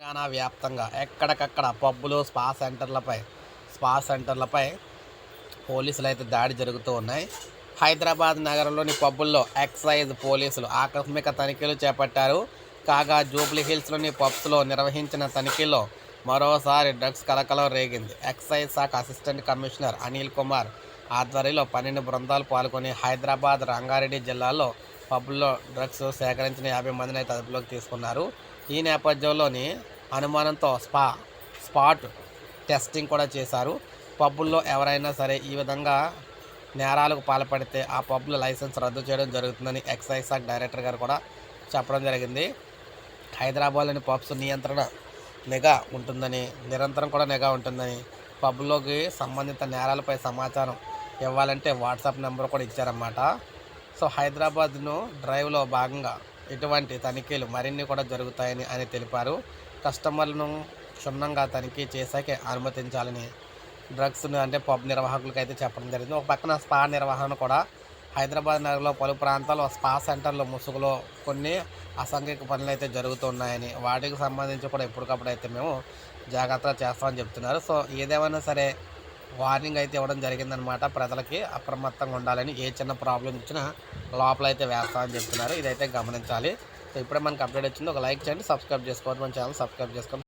తెలంగాణ వ్యాప్తంగా ఎక్కడికక్కడ పబ్బులు స్పా సెంటర్లపై స్పా సెంటర్లపై పోలీసులు అయితే దాడి జరుగుతూ ఉన్నాయి. హైదరాబాద్ నగరంలోని పబ్బుల్లో ఎక్సైజ్ పోలీసులు ఆకస్మిక తనిఖీలు చేపట్టారు. కాగా జూబ్లీ హిల్స్లోని పబ్స్లో నిర్వహించిన తనిఖీల్లో మరోసారి డ్రగ్స్ కలకలం రేగింది. ఎక్సైజ్ శాఖ అసిస్టెంట్ కమిషనర్ అనిల్ కుమార్ ఆధ్వర్యంలో పన్నెండు బృందాలు పాల్గొని హైదరాబాద్ రంగారెడ్డి జిల్లాలో పబ్లో డ్రగ్స్ సేకరించిన యాభై మందిని అయితే అదుపులోకి తీసుకున్నారు. ఈ నేపథ్యంలోని అనుమానంతో స్పా స్పాట్ టెస్టింగ్ కూడా చేశారు. పబ్బుల్లో ఎవరైనా సరే ఈ విధంగా నేరాలకు పాల్పడితే ఆ పబ్ల లైసెన్స్ రద్దు చేయడం జరుగుతుందని ఎక్సైజ్ శాఖ డైరెక్టర్ గారు కూడా చెప్పడం జరిగింది. హైదరాబాద్లోని పబ్స్ నియంత్రణ నిఘా ఉంటుందని నిరంతరం కూడా నిఘా ఉంటుందని పబ్లోకి సంబంధిత నేరాలపై సమాచారం ఇవ్వాలంటే వాట్సాప్ నెంబర్ కూడా ఇచ్చారన్నమాట. సో హైదరాబాద్ను డ్రైవ్లో భాగంగా ఇటువంటి తనిఖీలు మరిన్ని కూడా జరుగుతాయని ఆయన తెలిపారు. కస్టమర్లను క్షుణ్ణంగా తనిఖీ చేశాకే అనుమతించాలని డ్రగ్స్ అంటే పబ్ నిర్వాహకులకు అయితే చెప్పడం జరిగింది. ఒక పక్కన స్పా నిర్వహణ కూడా హైదరాబాద్ నగరంలో పలు ప్రాంతాల్లో స్పా సెంటర్లు ముసుగులో కొన్ని అసాంఘిక పనులు అయితే జరుగుతున్నాయని వాటికి సంబంధించి కూడా ఎప్పటికప్పుడు అయితే మేము జాగ్రత్తగా చేస్తామని చెప్తున్నారు. సో ఏదేమైనా సరే వార్నింగ్ అయితే ఇవ్వడం జరిగిందనమాట ప్రజలకి అప్రమత్తంగా ఉండాలని ఏ చిన్న ప్రాబ్లం ఇచ్చినా లోపల అయితే వేస్తామని చెప్తున్నారు. ఇదైతే గమనించాలి. సో ఇప్పుడే మనకు అప్డేట్ వచ్చింది. ఒక లైక్ చేయండి సబ్స్క్రైబ్ చేసుకోవద్దు మన ఛానల్ సబ్స్క్రైబ్ చేసుకోండి.